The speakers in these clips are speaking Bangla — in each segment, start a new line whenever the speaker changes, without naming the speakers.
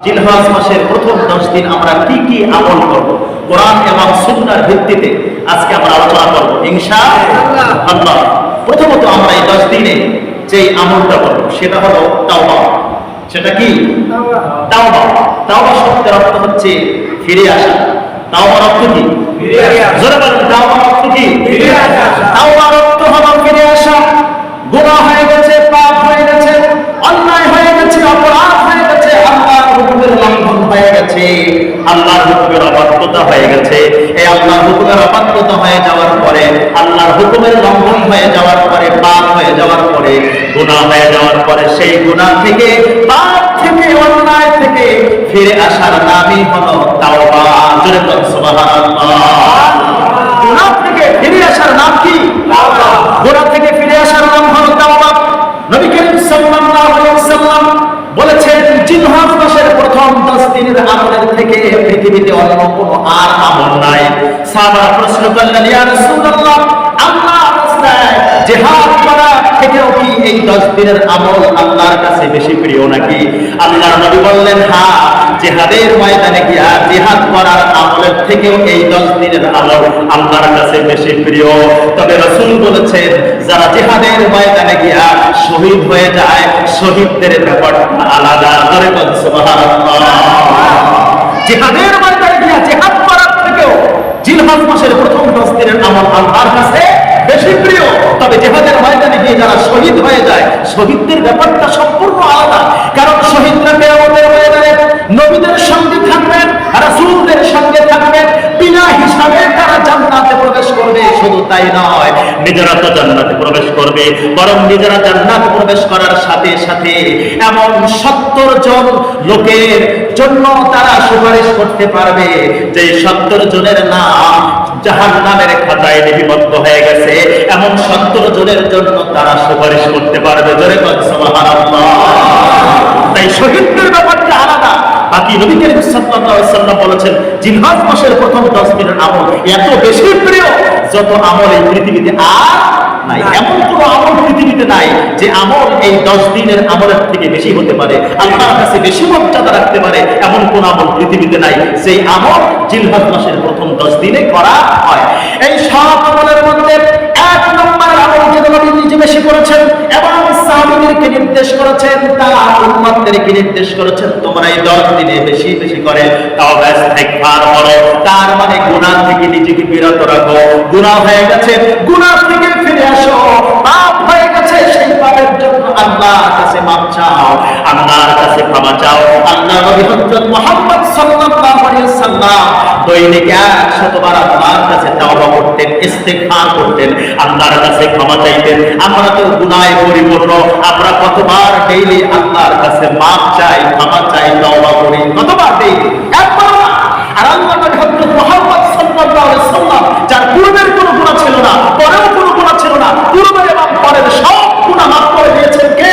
জিলহজ মাসের প্রথম দশ দিন আমরা কি কি আমল করব? কোরআন এবং সুন্নার ভিত্তিতে আজকে আমরা আলোচনা করব। ইনশা আল্লাহ। প্রথমত আমরা এই দশ দিনে যে আমলটা করব সেটা হলো তাওবা। সেটা কি? তাওবা। তাওবা শব্দের অর্থ হচ্ছে ফিরে আসা। তাওবার অর্থ কি?
ফিরে আসা।
জোরে বলেন তাওবার অর্থ কি?
ফিরে আসা।
তাওবার অর্থ হলো ফিরে আসা গুনাহ হয়ে গেছে পাপ হয়ে গেছে অন্যায় হয়ে গেছে অপরাধ হয়ে গেছে আল্লাহর হুকুমের লঙ্ঘন হয়ে গেছে, আল্লাহর হুকুমের অবাধ্যতা হয়ে গেছে। এই আল্লাহর হুকুমের অবাধ্যতা হয়ে যাওয়ার পরে, আল্লাহর হুকুমের লঙ্ঘন হয়ে যাওয়ার পরে, পাপ হয়ে যাওয়ার পরে, গুনাহ হয়ে যাওয়ার পরে সেই গুনাহ থেকে, পাপ থেকে, অন্যায় থেকে ফিরে আসার নামই হলো তাওবা। জোরে গুনাহ থেকে ফিরে আসার নাম কি? গোড়া থেকে ফিরে আসার নাম হলো তাওবা। নবী করিম সাল্লাল্লাহু আলাইহি ওয়াসাল্লাম বলেছেন জিলহজ মাসের প্রথম 10 দিনের আমলের থেকে পৃথিবীতে অন্য কোনো আর আমল নাই। সাহাবারা প্রশ্ন করলেন, ইয়া রাসূলুল্লাহ, আল্লাহ জিহাদ করা থেকেও কি এই 10 দিনের আমল আল্লাহর কাছে বেশি প্রিয় নাকি? আল্লাহর নবী বললেন হ্যাঁ জিহাদের ময়দানে গিয়া জিহাদ করার আমলের থেকেও এই দশ দিনের আমল আল্লাহর কাছে বেশি প্রিয়। তবে রসুল বলেছেন যারা জিহাদের ময়দানে গিয়া শহীদ হয়ে যায় শহীদদের ব্যাপারটা আলাদা। করে বল সুবহানাল্লাহ। জিহাদের ময়দানে গিয়া জিহাদ করার থেকেও জিলহজ মাসের প্রথম দশ দিনের আমল আল্লাহর কাছে বেশি প্রিয় তবে জেহাদের ময়দানে গিয়ে যারা শহীদ হয়ে যায়, শহীদদের ব্যাপারটা সম্পূর্ণ আলাদা। কারণ শহীদরা কেয়ামতের ময়দানে নবীদের সঙ্গে থাকবেন, রাসূলদের সঙ্গে থাকবেন জন লোকের জন্য তারা সুপারিশ করতে পারবে। যে সত্তর জনের নাম জাহান নামের খাতায় লিপিবদ্ধ হয়ে গেছে। এমন সত্তর জনের জন্য তারা সুপারিশ করতে পারবে। জোরে তাই শহীদদের ব্যাপারটা আলাদা। বাকি বলেছেন মাসের প্রথম 10 দিনের আমল এত বেশি প্রিয়, যত আমল এই পৃথিবীতে আর নাই। এমন কোন আমল পৃথিবীতে নাই যে আমল এই 10 দিনের আমলের থেকে বেশি হতে পারে, আল্লাহর কাছে বেশি মর্যাদা রাখতে পারে, এমন কোন আমল পৃথিবীতে নাই সেই আমল জিলহজ মাসের প্রথম 10 দিনে করা হয়। এই সব আমলের মধ্যে এক নম্বর আমল যেটা নবী নিজে বেশি করেছেন এবং সাহাবীদেরকে নির্দেশ করেছেন, তার উম্মতদেরকে নির্দেশ করেছেন, তোমরা এই 10 দিনে বেশি বেশি করে তাওবা, ইস্তেগফার করো। তার মানে গুনাহ থেকে নিজেকে বিরত রাখো। গুনাহ হয়ে গেছে। গুনাহ থেকে আসো। পাপ হয়ে গেছে সেই পাপের জন্য আল্লাহর কাছে মাপ চাও। আল্লাহর কাছে ক্ষমা চাও। আল্লাহ নবী হযরত মুহাম্মদ সাল্লাল্লাহু আলাইহি সাল্লাম দৈনিক 100 বার আল্লাহর কাছে তাওবা করতেন, ইস্তেগফার করতেন। আল্লাহর কাছে ক্ষমা চাইতেন। আমরা তো গুনাহে পরিপূর্ণ। আমরা কতবার ডেইলি আল্লাহর কাছে মাপ চাই, ক্ষমা চাই, তাওবা করি। কতবার ডেইলি একবার আর আল্লাহ নবী হযরত মুহাম্মদ সাল্লাল্লাহু আলাইহি সাল্লাম যার পূর্বের কোনো গুনাহ ছিল না পরেও কোনো গুনাহ ছিল না পূর্বের এবং পরের সব গুনাহ মাফ করে দিয়েছেন কে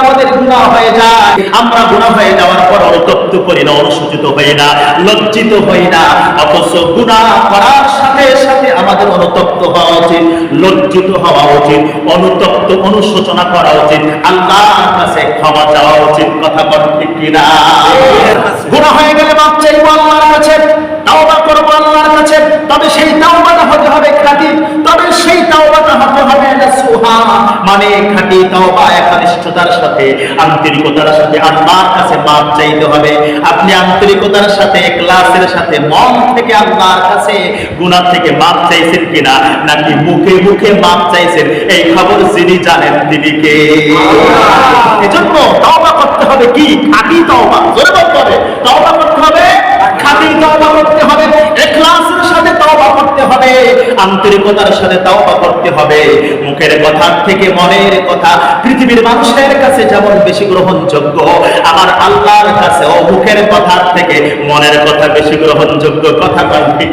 আমাদের গুনাহ হয়ে যায়। আমরা গুনাহ হয়ে যাওয়ার পর অনুতপ্ত করি না অনুসূচিত হই না লজ্জিত হই না। অথচ গুনাহ করার সাথে সাথে আমাদের অনুতপ্ত হওয়া উচিত লজ্জিত হওয়া উচিত অনুতপ্ত অনুশোচনা করা উচিত। আল্লাহর কাছে ক্ষমা চাওয়া উচিত কথা বল ঠিক কিনা? গুনাহ হয়ে গেলে মাপ চাইব আল্লাহর কাছে তাওবা করব আল্লাহর তবে সেই তাওবাটা হতে হবে খাঁটি তবে সেই তাওবাটা হতে হবে নাসুহা মানে খাঁটি তাওবা একনিষ্ঠতার সাথে আন্তরিকতার সাথে আল্লাহর কাছে মাপ চাইতে হবে। আপনি আন্তরিকতার সাথে ইখলাসের সাথে মন থেকে আল্লাহর কাছে গুনাহ থেকে মাপ চাইছেন কিনা নাকি মুখে মুখে মাপ চাইছেন? এই খবর যিনি জানেন তিনি কে? এজন্য তাওবা করতে হবে কি? খাঁটি তাওবা। জোরে বলতে হবে তাওবা করতে হবে খাঁটি তওবা করতে হবে। ইখলাসের সাথে তওবা করতে হবে আন্তরিকতার সাথে তাওবা করতে হবে। মুখের কথা থেকে মনের কথা পৃথিবীর মানুষের কাছে যেমন বেশি গ্রহণযোগ্য আমার আল্লাহর কাছে ও মুখের কথা থেকে মনের কথা বেশি গ্রহণযোগ্য কথা কয় ঠিক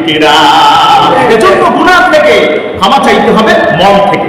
এজন্য গুণা থেকে ক্ষমা চাইতে হবে মন থেকে।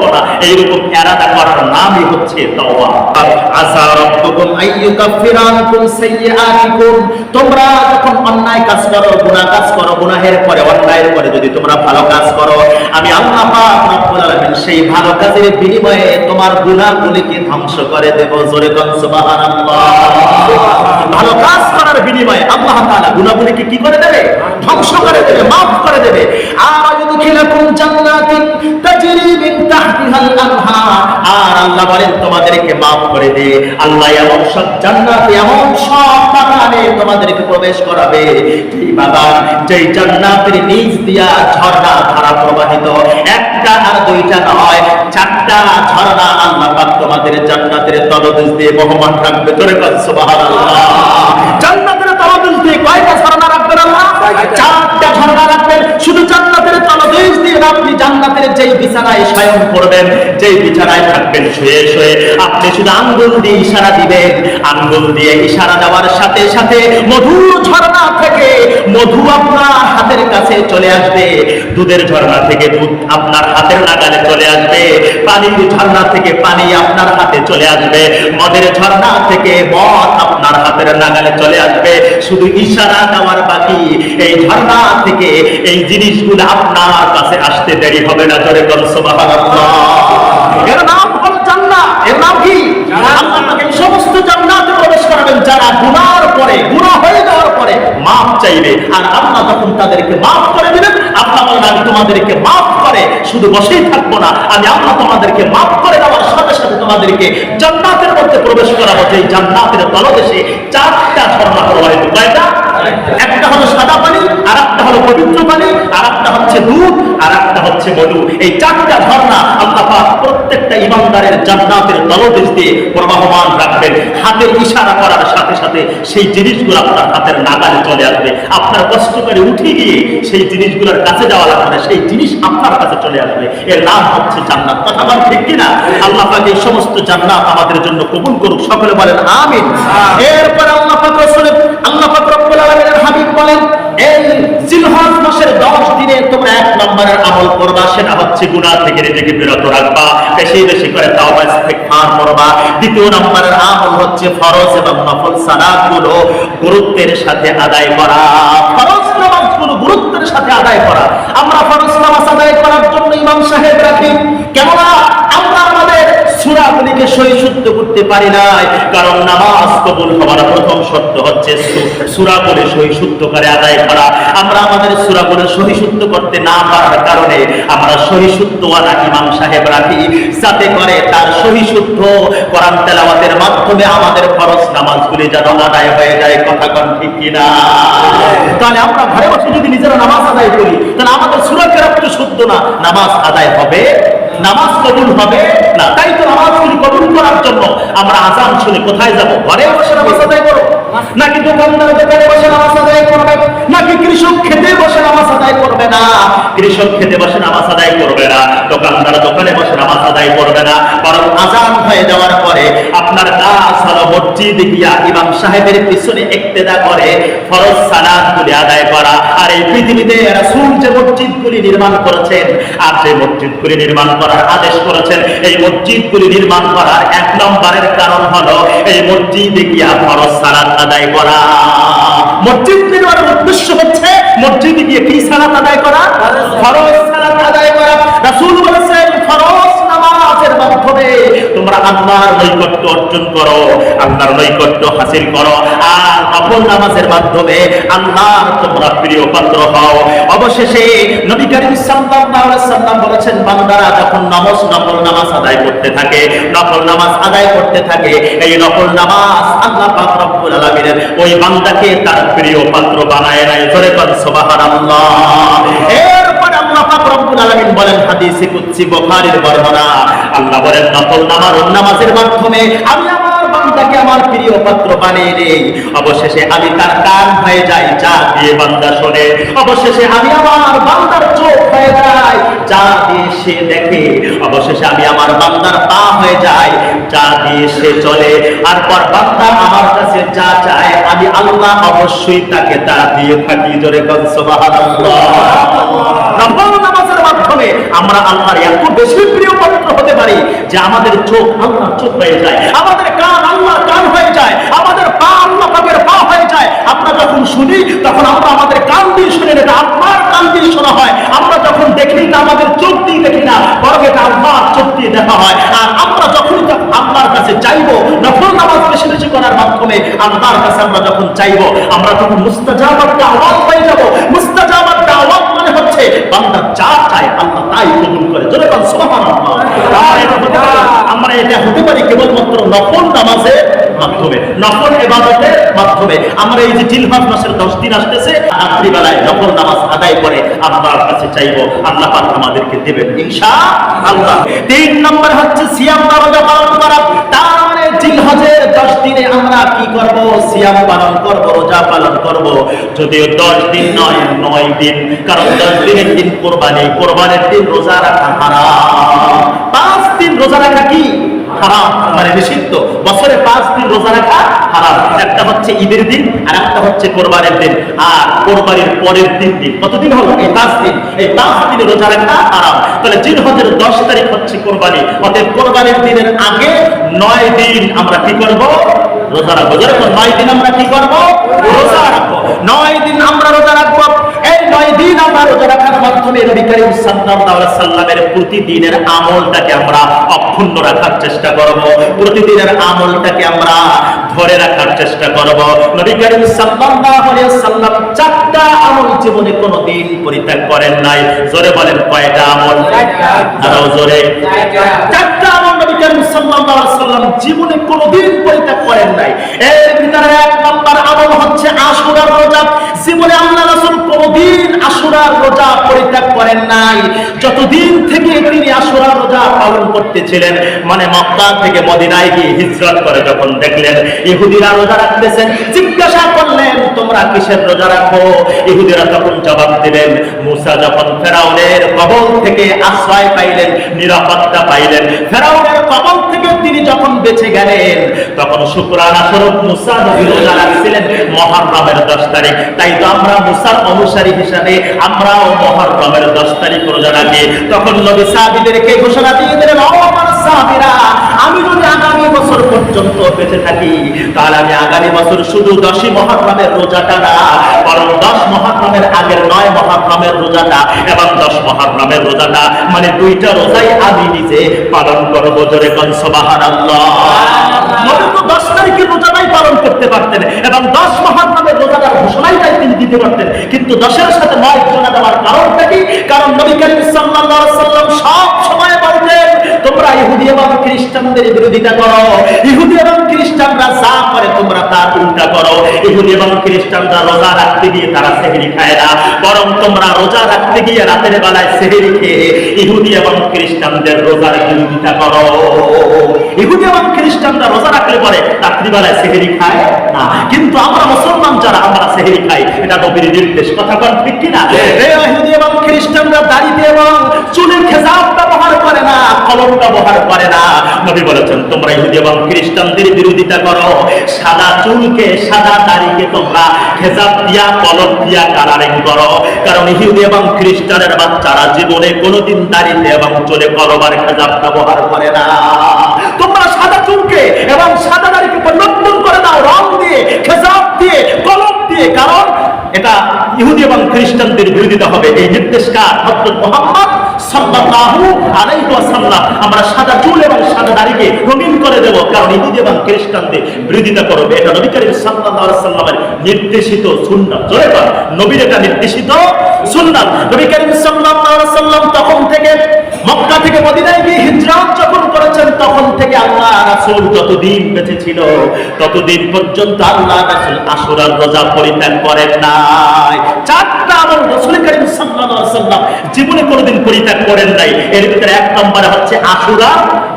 করব এইরকম এরাদা করার নামই হচ্ছে তাওবা। আসা রব্বুকুম সাইয়্যাতিকুম। তোমরা যখন অন্যায় কাজ করো, গুনাহ কাজ করো, গুনাহের পরে, অন্যায়ের পরে যদি তোমরা ভালো কাজ করো, আমি আল্লাহ পাক রব্বুল আলামিন সেই ভালো কাজের বিনিময়ে তোমার গুনাহগুলিকে ধ্বংস করে দেব। জোরে কোন সুবহানাল্লাহ। ভালো কাজ করার বিনিময়ে আল্লাহ তাআলা গুনাহগুলিকে কি করে দেবে? ধ্বংস করে দেবে maaf করে দেবে। আর ইউদখিলাকুম জান্নাতিন তাজরি মিন তাহতিহাল আনহার। আর আল্লাহ বলেন, তোমাদেরকে maaf করে দে। আল্লাহ এমন সব জান্নাতে, এমন সব বাগানে তোমাদেরকে প্রবেশ করাবে। যেই বাগান, যেই জান্নাতের নিচ দিয়া ঝর্ণা ধারা প্রবাহিত। একটা আর দুইটা নয়, চারটা ঝর্ণা তোমাদের জান্নাতের তলদেশ দিয়ে বহমান রাখবে। তোরে সুবহানাল্লাহ। জান্নাতের তলদেশ দিয়ে কয়টা আল্লাহ চারটা ঝর্ণা রাখবেন, শুধু জান্নাতের তলদেশ দিয়ে আপনি জান্নাতের যেই বিছানায় শয়ন করবেন, যেই বিছানায় থাকবেন, শুয়ে শুয়ে আপনি শুধু আঙ্গুল দিয়ে ইশারা দিবেন। আঙ্গুল দিয়ে ইশারা দেওয়ার সাথে সাথে মধুর ঝর্ণা থেকে মধু আপনার হাতের কাছে চলে আসবে। দুধের ঝর্ণা থেকে দুধ আপনার হাতের নাগালে চলে আসবে। পানির ঝর্ণা থেকে পানি আপনার হাতে চলে আসবে। মদের ঝর্ণা থেকে মদ আপনার হাতের নাগালে চলে আসবে। শুধু ইশারা দেওয়ার বাকি এই ঝর্ণা থেকে এই জিনিসগুলো আপনার কাছে আসতে দেরি হবে না জোরে কর এর নাম হলো জান্নাত এর নাম কি? আল্লাহ আপনাকে এই সমস্ত জান্নাতে প্রবেশ করাবেন যারা গুনার পরে গুনাহ হয়ে যাওয়ার পরে মাফ চাইবে। আর আল্লাহ যখন তাদেরকে মাফ করে দিবেন আল্লাহ বলেন আমি তোমাদেরকে মাফ করে শুধু বসেই থাকব না আমি আল্লাহ তোমাদেরকে মাফ করে দেওয়ার সাথে সাথে তোমাদেরকে জান্নাতের মধ্যে প্রবেশ করাবো। যে জান্নাতের তলদেশে চারটা ঝর্ণা প্রবাহিত কয়টা একটা হলো সাদা পানি আর একটা হলো পবিত্র পানি আর একটা হচ্ছে দুধ আর একটা হচ্ছে মধু। এই চারটা ঝর্ণা আল্লাহ পাক প্রত্যেকটা ইমানদারের জান্নাতের তলদেশ দিয়ে প্রবাহমান রাখবেন। হাতের ইশারা করার সাথে সাথে সেই জিনিসগুলো আপনার হাতের নাগালে চলে আসবে। আপনার কষ্ট করে উঠে গিয়ে সেই জিনিসগুলোর কাছে যাওয়া লাগবে না সেই জিনিস আপনার কাছে চলে আসবে। এর নাম হচ্ছে জান্নাত। কথা আমার ঠিক কিনা? আল্লাহ পাক এই সমস্ত জান্নাত আমাদের জন্য কবুল করুক। সকলে বলেন আমিন। এরপর আল্লাহ পাক রাসূলের আল্লাহ পাক বলেন, এই জিলহজ মাসের 10 দিনে তোমরা এক নম্বরের আমল করবা সেটা হচ্ছে গুনাহ থেকে নিজেকে বিরত রাখবা, বেশি বেশি করে তাওবা ইস্তেগফার করবা। দ্বিতীয় নম্বরের আমল হচ্ছে ফরজ এবং নফল সালাতগুলো গুরুত্বের সাথে আদায় করা। ফরজ নামাজগুলো গুরুত্বের সাথে আদায় করা। আমরা ফরজ নামাজ আদায় করার জন্য ইমাম সাহেব রাখি কেননা সূরাগুলিকে সহি শুদ্ধ করতে পারি নাই, কারণ নামাজ কবুল হওয়ার প্রথম শর্ত হচ্ছে সূরাগুলি সহি শুদ্ধ করে আদায় করা। আমরা আমাদের সূরাগুলি সহি শুদ্ধ করতে না পারার কারণে আমরা সহি শুদ্ধ ওয়ালা ইমাম সাহেব রাখি, যাতে করে তার তেলাওয়াতের মাধ্যমে আমাদের ফরজ নামাজগুলি যেন আদায় হয়ে যায়। কথা কোন ঠিক কিনা তাহলে আমরা ঘরে বসে যদি নিজেরা নামাজ আদায় করি, তাহলে আমাদের সূরা শুদ্ধ না, নামাজ আদায় হবে নামাজ কবুল হবে না, তাই তো নামাজগুলি কবুল করার জন্য আমরা আজান শুনে কোথায় যাব? ঘরে বসে নামাজ আদায় করো। নাকি দোকানদার দোকানে বসে নামাজ আদায় করবে? নাকি কৃষক খেতে বসে নামাজ আদায় করবে না? কৃষক খেতে বসে নামাজ আদায় করবে না, দোকানদার দোকানে বসে নামাজ আদায় করবে না। বরং আজান হয়ে যাওয়ার পরে আপনার কাজ হলো মসজিদে গিয়া ইমাম সাহেবের পিছনে ইক্তেদা করে, ফরজ সালাতগুলি আদায় করা। আর এই পৃথিবীতে রাসূল যে মসজিদগুলি নির্মাণ করেছেন, আর যে মসজিদগুলি নির্মাণ করার আদেশ করেছেন। এই মসজিদগুলি নির্মাণ করার এক নম্বরের কারণ হলো, এই মসজিদে গিয়া ফরজ সালাত আদায় করা। মসজিদ নির্মাণের উদ্দেশ্য হচ্ছে, মসজিদে গিয়ে কি সালাত আদায় করা? ফরজ সালাত আদায় করা রাসূল বলেছেন ফরজ নামাজের নামাজের মাধ্যমে তোমরা আল্লাহর নৈকট্য অর্জন করো, আল্লাহর নৈকট্য হাসিল করো। আর নফল নামাজের মাধ্যমে আল্লাহর তোমরা প্রিয় পাত্র হও। অবশেষে নবী করিম সাল্লাম বলেছেন, বান্দারা যখন নামাজ, নফল নামাজ আদায় করতে থাকে, নফল নামাজ আদায় করতে থাকে, এই নফল নামাজ আল্লাহ পাক রব্বুল আলামিনের ওই বান্দাকে তার প্রিয় পাত্র বানায় নাই। জোরে কোন সুবহানাল্লাহ। আল্লাহ পাক রব্বুল আলামিন বলেন হাদিসে কুদসি বুখারীর বর্ণনা। আল্লাহ বলেন নফল নামাজ নামাজের মাধ্যমে আমি আমার বান্দাকে আমার প্রিয় পাত্র বানিয়ে নেই। অবশেষে আমি তার কান হয়ে যাই যা দিয়ে বান্দা শোনে। অবশেষে আমি আমার বান্দার চোখ হয়ে যাই যা দিয়ে সে দেখে। অবশেষে আমি আমার বান্দার পা হয়ে যাই যা দিয়ে সে চলে। আর পর বান্দা আমার কাছে যা চায় আমি আল্লাহ অবশ্যই তাকে তা দিয়ে থাকি। জোরে কন মাধ্যমে আমরা আল্লাহর এত বেশি প্রিয় পাত্র হতে পারি যে আমাদের চোখ আল্লাহর চোখ হয়ে যায়, আমাদের কান আল্লাহর কান হয়ে যায়, আমাদের পা আল্লাহ পাকের পা হয়ে যায়। আমরা যখন শুনি, তখন আমরা আমাদের কান দিয়ে শুনে এটা আল্লাহর কান দিয়ে শোনা হয়। আমরা যখন দেখি না আমাদের চোখ দিয়ে দেখি না, বরং এটা আল্লাহর চোখ দিয়ে দেখা হয়। আর আমরা যখনই আল্লাহর কাছে চাইব, নফল নামাজ বেশি বেশি করার মাধ্যমে আল্লাহর কাছে আমরা যখন চাইব, আমরা তখন মুস্তাজাবার দাওয়াত হয়ে যাব। মুস্তাজাবার মানে বান্দা যা চায় আল্লাহ তাই কবুল করে। জোরে সুবহানাল্লাহ। আমরা এটা হতে পারি কেবলমাত্র নফল নামাজের মাধ্যমে, নফল মাধ্যমে। আমরা এই যে জিলহজ মাসের 10 দিন রাত্রিবেলায় নফল নামাজ আদায় করে আল্লাহর কাছে চাইব, আল্লাহ পাক আমাদেরকে দেবেন ইনশাআল্লাহ তিন নম্বর হচ্ছে, সিয়াম পালন করা। তার 10 দিনে আমরা কি করব? সিয়াম পালন করব, রোজা পালন করব। যদিও 10 দিন নয় নয় দিন। কারণ 10 দিনের দিন কোরবানি, কোরবানির রোজা রাখা হারাম। পাঁচ দিন রোজা রাখা কি? হারাম। মানে নিষিদ্ধ। বছরে পাঁচ দিন রোজা রাখা হারাম। একটা হচ্ছে ঈদের দিন, আর একটা হচ্ছে কোরবানির দিন। আর কোরবানির পরের তিন দিন। কতদিন হলো? এই পাঁচ দিন। এই পাঁচ দিনে রোজা রাখা হারাম। তাহলে জিলহজের দশ তারিখ হচ্ছে কোরবানি। অতএব কোরবানির দিনের আগে নয় দিন আমরা কি করব? রোজা রাখব। যেরকম নয় দিন আমরা কি করব? রোজা রাখব। নয় দিন আমরা রোজা রাখব। নয় দিন আমরা রোজা রাখার মাধ্যমে নবী করিম সাল্লাল্লাহু সাল্লামের প্রতিদিনের আমলটাকে আমরা অক্ষুণ্ণ রাখার চেষ্টা করব। প্রতিদিনের আমলটাকে আমরা ধরে রাখার চেষ্টা করব। নবী করিম সাল্লাল্লাহু আলাইহি সাল্লাম চারটা আমল জীবনে কোনোদিন পরিত্যাগ করেন নাই। জোরে বলেন কয়টা আমল? আরও জোরে। চারটা আমল জীবনে কোনোদিন পরিত্যাগ করেন নাই। এর ভিতরে এক আমল হচ্ছে আশুরার রোজা। জীবনে আল্লাহ আশুরার রোজা পরিত্যাগ করেন নাই। যতদিন থেকে তিনি আশুরার রোজা পালন করতেছিলেন মানে মক্কা থেকে মদিনায় গিয়ে হিজরত করে যখন দেখলেন, ইহুদিরা রোজা রাখতেছেন, জিজ্ঞাসা করলেন তোমরা কিসের রোজা রাখো? ইহুদিরা তখন জবাব দিলেন, মুসা যখন ফেরাউনের কবল থেকে আশ্রয় পাইলেন, নিরাপত্তা পাইলেন, ফেরাউনের কবল থেকে তিনি যখন বেঁচে গেলেন, তখন শুক্রানা স্বরূপ মুসা নবী রোজা রাখছিলেন মহারমের দশ তারিখ। তাই তো আমরা মুসার অনুসারী হিসাবে আমরাও মহারমের দশ তারিখ রোজা রাখি। তখন নবী সাহাবিদেরকে ঘোষণা দিয়ে দিলেন আমি যদি আগামী বছর পর্যন্ত বেঁচে থাকি, তাহলে আমি আগামী বছর শুধু দশই মহারমের রোজাটা না, বরং দশ মহারমের আগের নয় মহারমের রোজাটা এবং দশ মহারমের রোজাটা মানে দুইটা রোজাই আমি নিজে পালন করব জোরে কন সুবহানাল্লাহ। দশ তারিখের রোজাটাই পালন করতে পারতেন এবং দশ মহারমের রোজাটার ঘোষণাই তিনি দিতে পারতেন। কিন্তু দশের সাথে নয় ঘোষণা দেওয়ার কারণটা কি? কারণ নবী করিম সাল্লাম সব তোমরা ইহুদি এবং খ্রিস্টানদের বিরোধিতা করো। ইহুদি এবং খ্রিস্টানরা যা করে তোমরা তা উল্টা করো। ইহুদি এবং খ্রিস্টানরা রোজা রাখতে গিয়ে তারা সেহরি খায় না। বরং তোমরা রোজা রাখতে গিয়ে রাতের বেলায় সেহরি খেয়ে ইহুদি এবং খ্রিস্টানদের রোজার বিরোধিতা করো। ইহুদি এবং খ্রিস্টানরা রোজা রাখলে পরে রাত্রিবেলায় সেহেরি খায় না। কিন্তু আমরা মুসলমান যারা আমরা সেহেরি খাই। এটা নবীর নির্দেশ। কথা কন ঠিক কিনা? এই ইহুদি এবং খ্রিস্টানরা দাড়িতে এবং চুলের খেজাব করে না, কলম ব্যবহার করে না। নবী বলেছেন, তোমরা ইহুদি এবং খ্রিস্টানদের বিরোধিতা করো। সাদা চুলকে সাদা দাড়িকে তোমরা খেজাব দিয়া, কলম দিয়া কালারিং করো। কারণ ইহুদি এবং খ্রিস্টানের বাচ্চারা জীবনে কোনোদিন দাড়িতে এবং চুলে কলম আর খেজাব ব্যবহার করে না। তোমরা সাদা চুলকে এবং সাদা দাড়িকে পরিবর্তন করে দাও, রং দিয়ে খেজাব দিয়ে, কলম দিয়ে। কারণ এটা ইহুদি এবং খ্রিস্টানদের বিরোধিতা হবে। এই নির্দেশ কার হযরত মুহাম্মদ সাল্লাল্লাহু আলাইহি ওয়াসাল্লাম, আমরা সাদা চুল এবং সাদা দাড়িকে রঙিন করে দেব। কারণ ইহুদি এবং খ্রিস্টানদের বিরোধিতা করবে। এটা নবী করিম সাল্লাল্লাহু আলাইহি সাল্লামের নির্দেশিত সুন্নাত। জোরে বল নবীর এটা নির্দেশিত সুন্নাত। নবী করিম সাল্লাল্লাহু আলাইহি সাল্লাম তখন থেকে মক্কা থেকে মদিনায় গিয়ে হিজরত যখন করেছেন, তখন থেকে আল্লাহ রাসূল যতদিন বেঁচে ছিল, ততদিন পর্যন্ত আল্লাহ রাসূল আশুরার রোজা পরিত্যাগ করেন নাই। চারটা আমল রাসূল করিম সাল্লাল্লাহু আলাইহি সাল্লাম জীবনে কোনোদিন পরিত্যাগ করেন নাই। এর ভিতরে এক নম্বরে হচ্ছে আশুরা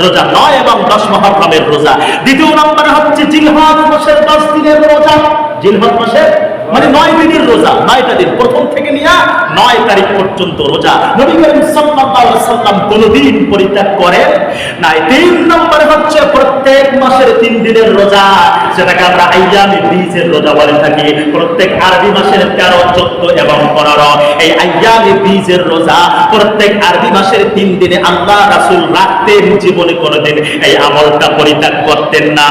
রোজা, নয় এবং দশ মহররমের রোজা। দ্বিতীয় নম্বরে হচ্ছে জিলহজ মাসের দশ দিনের রোজা। জিলহজ মাসের মানে নয় দিনের রোজা, নয়টা দিন। প্রথম থেকে নিয়ে নয় তারিখ পর্যন্ত রোজা। নবী করিম সাল্লাল্লাহু সাল্লাম কোনোদিন পরিত্যাগ করেন নাই। তিন নম্বরে হচ্ছে প্রত্যেক মাসের তিন দিনের রোজা। সেটাকে আমরা আইয়ামে বীজের রোজা বলে থাকি। প্রত্যেক আরবি মাসের তেরো, চোদ্দ এবং পনেরো। এই আইয়ামে বীজের রোজা প্রত্যেক আরবি মাসের তিন দিনে আল্লাহ রাসূল রাখতেন জীবনে কোনোদিন এই আমলটা পরিত্যাগ করতেন না।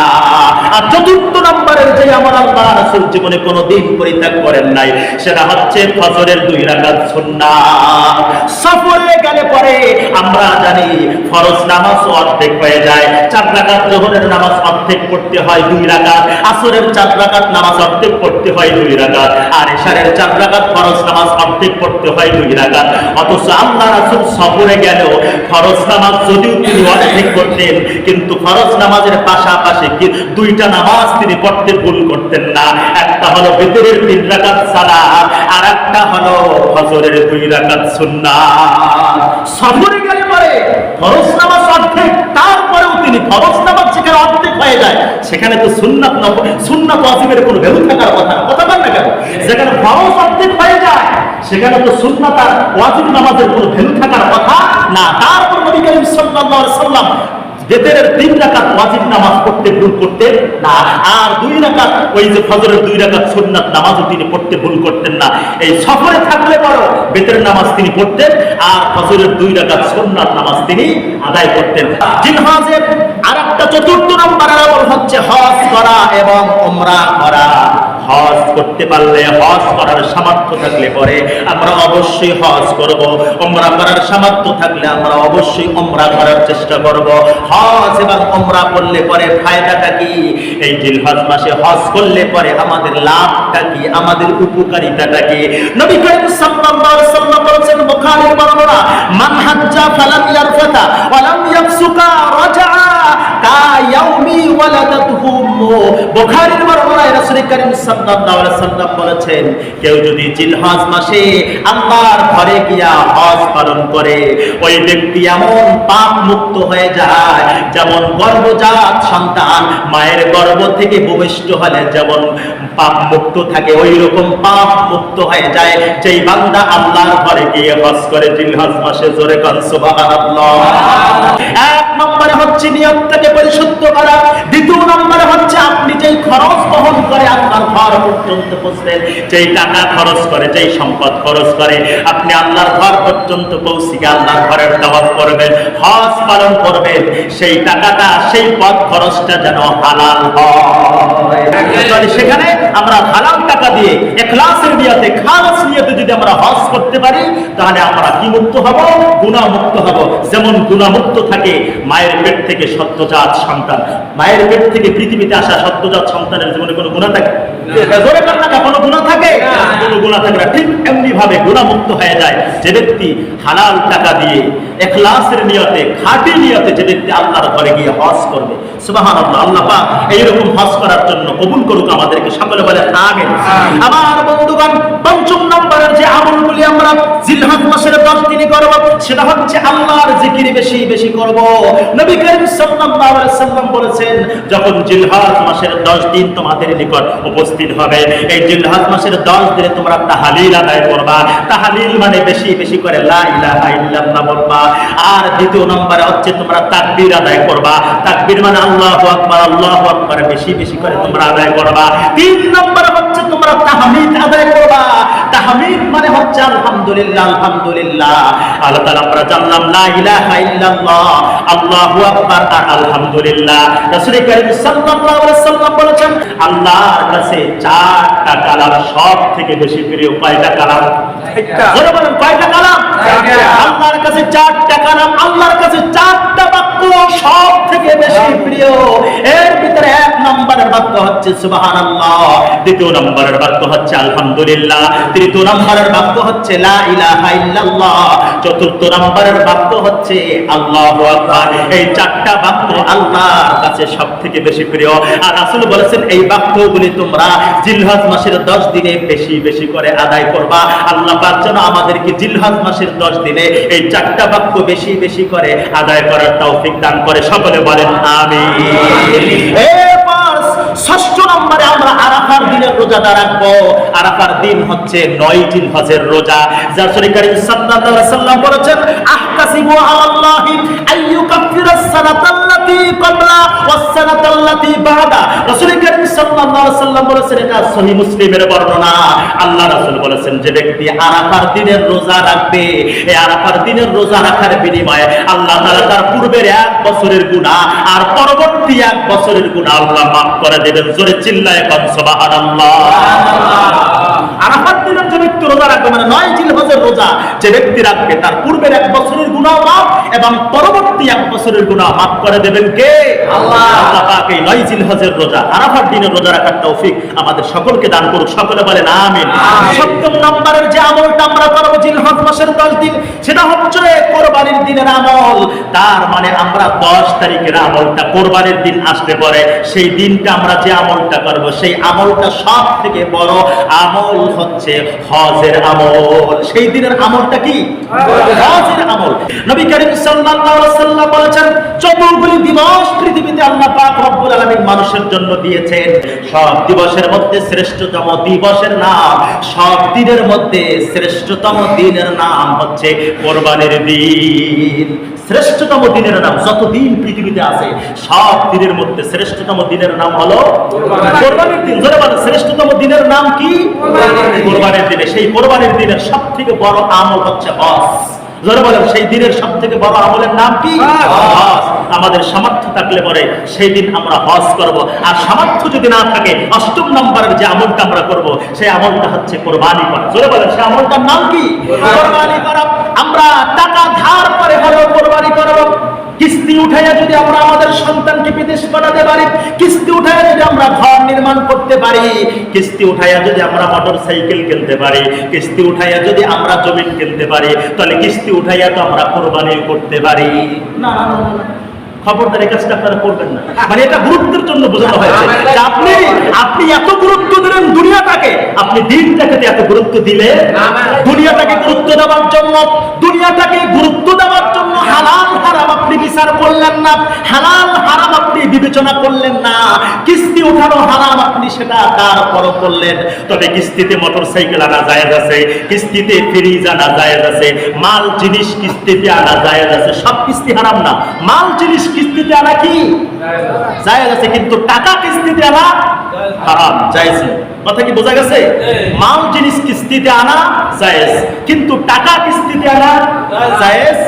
আর চতুর্থ নম্বরের যে আমল আল্লাহ রাসূল জীবনে কোনোদিন পরিত্যাগ করেন নাই। সেটা হচ্ছে ফজরের দুই রাকাত সুন্নাত। সফরে গেলে পরে আমরা জানি ফরজ নামাজ অর্ধেক হয়ে যায়। চার রাকাত জোহরের নামাজ অর্ধেক পড়তে হয় দুই রাকাত। আসরের চার রাকাত নামাজ অর্ধেক পড়তে হয় দুই রাকাত। আর এশারের চার রাকাত ফরজ নামাজ অর্ধেক পড়তে হয় দুই রাকাত। অথচ আল্লাহ রাসূল সফরে গেল ফরজ নামাজ যদিও তিনি অর্ধেক করতেন, কিন্তু ফরজ নামাজের পাশাপাশি দুইটা নামাজ তিনি পড়তে ভুল করতেন না। একটা হলো বেতরের তিন রাকাত সালাত আর একটা হলো ফজরের দুই রাকাত সুন্নাত। সফরে গেলে পরে ফরজ নামাজ অর্ধেক, তারপরেও তিনি ফরজ নামাজ যেখানে অর্ধেক হয়ে যায়। সেখানে তো সুন্নাত সুন্নাত ওয়াজিবের কোনো ভ্যালু থাকার কথা। কথা বল না কেন? যেখানে ফরজ অর্ধেক হয়ে যায়, সেখানে তো সুন্নাত আর ওয়াজিব নামাজের কোনো ভ্যালু থাকার কথা না। তারপর নবী করিম সাল্লাল্লাহু আলাইহি সাল্লাম বেতের তিন রাকাত ওয়াজিব নামাজ পড়তে ভুল করতেন না, আর দুই রাকাত ওই যে ফজরের দুই রাকাত সুন্নাত নামাজও তিনি পড়তে ভুল করতেন না। এই সফরে থাকলে বড় বেতের নামাজ তিনি পড়তেন, আর ফজরের দুই রাকাত সুন্নাত নামাজ তিনি আদায় করতেন। জিনহাজের আরেকটা চতুর্থ নম্বর আমল হচ্ছে হজ করা এবং উমরা করা। হজ করতে পারলে হজ করার সামর্থ্য থাকলে পরে আমরা অবশ্যই হজ করব। ওমরা করার সামর্থ্য থাকলে আমরা অবশ্যই ওমরা করার চেষ্টা করব। হজ এবং ওমরা করলে পরে ফায়দাটা কি? এই জিলহজ মাসে হজ করলে পরে আমাদের লাভটা কি? আমাদের উপকারিতাটা কি? নবী করিম সাল্লাল্লাহু আলাইহি সাল্লাম বলেছেন, বুখারীর বর্ণনা, মান হাজ্জা ফালাম ইয়ারফাতা ওয়া লাম ইয়াফসুকা রাজাআ কা ইয়াউমি ওয়ালাদাতুহু যেমন সন্তান মায়ের গর্ভ থেকে ভূমিষ্ঠ হলে যেমন পাপ মুক্ত থাকে ওই রকম পাপ মুক্ত হয়ে যায়, যেই বান্দা আল্লাহর ঘরে গিয়ে হজ করে জিলহজ মাসে, জোরে এক নম্বরে হচ্ছে নিয়তটাকে পরিশুদ্ধ করা, দ্বিতীয় নম্বরে হচ্ছে আপনি আল্লাহর ঘর পর্যন্ত আল্লাহর ঘরের দাওয়াত করবেন হজ পালন করবেন, সেই টাকাটা, সেই পথ খরচটা যেন হালাল হয়। সেখানে আমরা হালাল টাকা দিয়ে করতে পারি, তাহলে আমরা কি মুক্ত হব হব। যেমন থাকে মায়ের পেট থেকে মায়ের পেট থেকে পৃথিবীতে আসা সদ্যজাত সন্তানের জীবনে কোনো গুণা থাকে? জোরে কার কোনো গুণা থাকে কোনো গুণা থাকে না। ঠিক এমনি ভাবে গুণামুক্ত হয়ে যায় যে ব্যক্তি হালাল টাকা দিয়ে এখলাসের নিয়তে খাঁটি নিয়তে যে ব্যক্তি আল্লাহর ঘরে গিয়ে হজ করবে। সুবাহান আল্লাহ আল্লাহ পাক এইরকম হজ করার জন্য কবুল করুক আমাদেরকে। সকলে বলে আমিন। আমার বন্ধুগণ পঞ্চম নম্বরের যে আমলগুলি আমরা জিলহজ মাসের দশ দিনই করব সেটা হচ্ছে আল্লাহর জিকির বেশি বেশি করব। নবী করিম সাল্লাল্লাহু আলাইহি সাল্লাম বলেছেন যখন জিলহজ মাসের 10 দিন তোমাদের নিকট উপস্থিত হবে। এই জিলহজ মাসের 10 দিনে তোমরা তাহালিল আদায় করবা। তাহালিল মানে বেশি বেশি করে লা বলবা। আর দ্বিতীয় নম্বরে হচ্ছে তোমরা তাকবীর আদায় করবা। তাকবীর মানে আল্লাহু আকবার আল্লাহু আকবার, বেশি বেশি করে তোমরা আদায় করবা। তিন নম্বরে হচ্ছে তোমরা তাহমিদ আদায় করবা। তাহমিদ মানে হচ্ছে আলহামদুলিল্লাহ আলহামদুলিল্লাহ। আল্লাহ তাআলা আমরা জানলাম লা ইলাহা ইল্লাল্লাহ আল্লাহু আকবার আর আলহামদুলিল্লাহ। রাসূল করিম সাল্লাল্লাহু আলাইহি সাল্লাম বলেছেন আল্লাহর কাছে চারটা কালাম সব থেকে বেশি প্রিয় কয়টা কালাম? জোরে বলেন কয়টা কালাম? আল্লাহর কাছে চারটা কালাম আল্লাহর কাছে চারটা বাক্য সব থেকে বেশি প্রিয় এর ভিতরে এক নম্বরের বাক্য হচ্ছে দ্বিতীয় নম্বরের বাক্য হচ্ছে আলহামদুলিল্লাহ। তৃতীয় নম্বরের বাক্য হচ্ছে চতুর্থ নম্বরের বাক্য হচ্ছে এই চারটা বাক্য আল্লাহর কাছে বেশি প্রিয়। আর বলেছেন, এই বাক্যগুলি তোমরা মাসের 10 দিনে বেশি বেশি করে আদায় করবা। আল্লাহ যেন আমাদেরকে মাসের 10 দিনে এই চারটা বাক্য বেশি বেশি করে আদায় করার তৌফিক দান করে। সকলে বলেন, আমিন। ষষ্ঠ নম্বরে আমরা আরাফার দিনের রোজাটা রাখব। আরাফার দিন হচ্ছে নয় ফাজের রোজা। যার শরীর সাল্লাল্লাহু আলাইহি সাল্লাম বলেছেন আহতাসিবু আলাল্লাহি আইয়ুকাফিরাস সানাতাল্লাতী ক্বাবলা ওয়াস সানাতাল্লাতী বাদা। রাসূল কারীম সাল্লাল্লাহু আলাইহি সাল্লাম বলেছেন এটা সহিহ মুসলিমের বর্ণনা। আল্লাহ রাসূল বলেছেন যে ব্যক্তি আরাফার দিনের রোজা রাখবে এই আরাফার দিনের রোজা রাখার বিনিময়ে আল্লাহ তাআলা তার পূর্বের এক বছরের গুনাহ আর পরবর্তী এক বছরের গুনাহ আল্লাহ মাফ করে দেবেন। জোরে চিল্লায় কোন সুবহানাল্লাহ। আরাফাত দিনের যে ব্যক্তি রোজা রাখবে মানে নয় জিলহজের রোজা যে ব্যক্তি রাখবে তার পূর্বের এক বছরের গুনাহ মাফ এবং পরবর্তী এক বছরের গুনাহ মাফ করে দেবেন কে?
আল্লাহ।
আল্লাহ পাক এই নয় জিলহজের রোজা আরাফাত দিনের রোজা রাখার তৌফিক আমাদের সকলকে দান করুক। সকলে বলেন আমিন।
আমিন।
সপ্তম নম্বরের যে আমলটা আমরা করব জিলহজ মাসের দশ দিন সেটা হচ্ছে কোরবানির দিনের আমল। তার মানে আমরা দশ তারিখের আমলটা কোরবানির দিন আসতে পরে। সেই দিনটা আমরা যে আমলটা করব সেই আমলটা সব থেকে বড় আমল হচ্ছে হজের আমল। সেই দিনের আমলটা কি? হজের আমল। নবী করিম সাল্লাল্লাহু আলাইহি সাল্লাম বলেছেন চতুর্গুলি দিবস পৃথিবীতে আল্লাহ পাক রব্বুল আলামিন মানুষের জন্য দিয়েছেন সব দিবসের মধ্যে শ্রেষ্ঠতম দিবসের নাম সব দিনের মধ্যে শ্রেষ্ঠতম দিনের নাম হচ্ছে কোরবানির দিন। শ্রেষ্ঠতম দিনের নাম যত দিন পৃথিবীতে আছে সব দিনের মধ্যে শ্রেষ্ঠতম দিনের নাম হলো
কোরবানির।
দিন। ধরে বলেন শ্রেষ্ঠতম দিনের নাম কি?
কোরবানির
কোরবানির দিনে। সেই কোরবানির দিনের সব থেকে বড় আমল হচ্ছে হজ। বলেন সেই দিনের সব থেকে বড় আমলের নাম কি?
হজ।
আমাদের সামর্থ্য থাকলে পরে সেই দিন আমরা হজ করব। আর সামর্থ্য যদি না থাকে অষ্টম নম্বরের যে আমলটা আমরা করব সেই আমলটা হচ্ছে কোরবানি করা। জোরে বলেন সেই আমলটার নাম কি?
কোরবানি।
কোরবানি করা। আমরা টাকা ধার করে হলেও কোরবানি করব। কিস্তি উঠাইয়া যদি আমরা আমাদের সন্তানকে বিদেশ পাঠাতে পারি কিস্তি উঠাইয়া যদি আমরা ঘর নির্মাণ করতে পারি কিস্তি উঠাইয়া যদি আমরা মোটর সাইকেল কিনতে পারি কিস্তি উঠাইয়া যদি আমরা জমিন কিনতে পারি তাহলে কিস্তি উঠাইয়া তো আমরা কোরবানি করতে পারি না না, না। খবরদার এই কাজটা আপনারা করবেন না। মানে এটা গুরুত্বের জন্য বোঝানো হয়েছে আপনি আপনি এত গুরুত্ব দিলেন দুনিয়াটাকে, আপনি দিনটাকে এত গুরুত্ব দিলে দুনিয়াটাকে গুরুত্ব দেওয়ার জন্য, দুনিয়াটাকে গুরুত্ব দেওয়ার জন্য হালাল হারাম আপনি বিচার করলেন না, হালাল হারাম আপনি বিবেচনা করলেন না, কিস্তি উঠানো হারাম আপনি সেটা তারপর করলেন। তবে কিস্তিতে মোটর সাইকেল আনা যায় আছে, কিস্তিতে ফ্রিজ আনা যায় আছে, মাল জিনিস কিস্তিতে আনা যায় আছে, সব কিস্তি হারাম না, মাল জিনিস কিস্তিতে আনা কি? যায় আছে কিন্তু টাকা কিস্তিতে আনা হারাম জায়েজ কথা কি বোঝা গেছে? মাল জিনিস কিস্তিতে আনা জায়েজ কিন্তু টাকা কিস্তিতে আনা জায়েজ।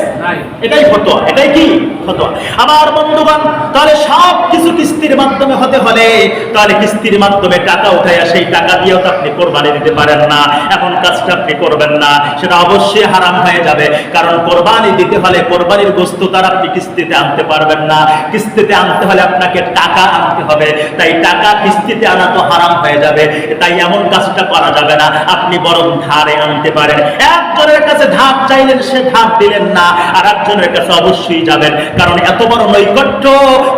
এটাই ফতোয়া, এটাই কি ফতোয়া? আমার বন্ধুগণ, তাহলে সব কিছু কিস্তির মাধ্যমে হতে হলে, তাহলে কিস্তির মাধ্যমে টাকা উঠাইয়া সেই টাকা দিয়েও তো আপনি কোরবানি দিতে পারেন না। এমন কাজটা আপনি করবেন না, সেটা অবশ্যই হারাম হয়ে যাবে। কারণ কোরবানি দিতে হলে কোরবানির বস্তু তার আপনি কিস্তিতে আনতে পারবেন না। কিস্তিতে আনতে হলে আপনাকে টাকা আনতে হবে। তাই টাকা কিস্তিতে আনা তো হারাম হয়ে যাবে। তাই এমন কাজটা করা যাবে না। আপনি বরং ধারে আনতে পারেন। একজনের কাছে ধার চাইলেন, সে ধার দিলেন না। আর একজনের কাছে অবশ্যই যাবেন। কারণ এত বড় নৈকট্য,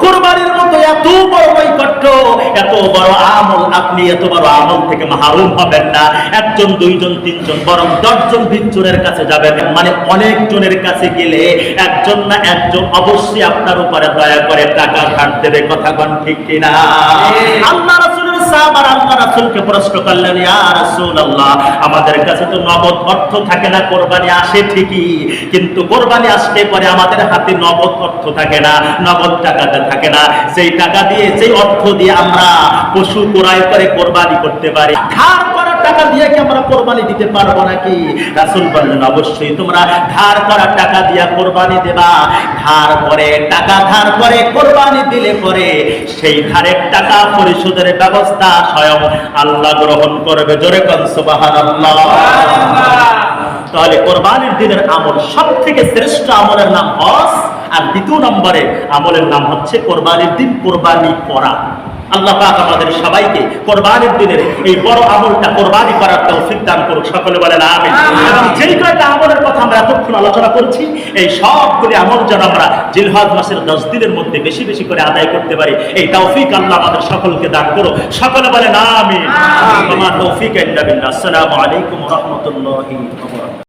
কোরবানির মতো এত বড় নৈকট্য, এত বড় আমল আপনি এত বড় আমল থেকে মাহরুম হবেন না। একজন, দুইজন, তিনজন, বরং দশজন বিশ জনের কাছে যাবেন। মানে অনেক জনের কাছে গেলে একজন না একজন অবশ্যই আপনার উপরে দয়া করে টাকা ধার দেবে। কথা কন ঠিক কিনা? আল্লাহ আমাদের কাছে তো নগদ অর্থ থাকে না, কোরবানি আসে ঠিকই, কিন্তু কোরবানি আসলে পরে আমাদের হাতে নগদ অর্থ থাকে না, নগদ টাকাতে থাকে না। সেই টাকা দিয়ে সেই অর্থ দিয়ে আমরা পশু ক্রয় করে কোরবানি করতে পারি ধার টাকা দিয়ে কি আমরা কোরবানি দিতে পারব নাকি? রাসূল বললেন, অবশ্যই তোমরা ধার করা টাকা দিয়া কোরবানি দেবা। ধার করে টাকা ধার করে কোরবানি দিলে পরে সেই ধারের টাকা পরিশোধের ব্যবস্থা স্বয়ং আল্লাহ গ্রহণ করবে। জোরে কন, সুবহানাল্লাহ। তাহলে কোরবানির দিনের আমল সব থেকে শ্রেষ্ঠ আমলের নাম হজ, আর দ্বিতীয় নম্বরে আমলের নাম হচ্ছে কোরবানির দিন কোরবানি করা আল্লাহ পাক আমাদের সবাইকে কোরবানির দিনের এই বড় আমলটা কোরবানি করার তৌফিক দান করুক। সকলে বলেন আমিন। এবং যেই কয়টা আমলের কথা আমরা এতক্ষণ আলোচনা করেছি এই সবগুলি আমল যেন আমরা জিলহাজ মাসের দশ দিনের মধ্যে বেশি বেশি করে আদায় করতে পারি এই তৌফিক আল্লাহ আমাদের সকলকে দান করো সকলে বলেন আমিন। আমার তৌফিক আসসালামু আলাইকুম ওয়া রাহমাতুল্লাহি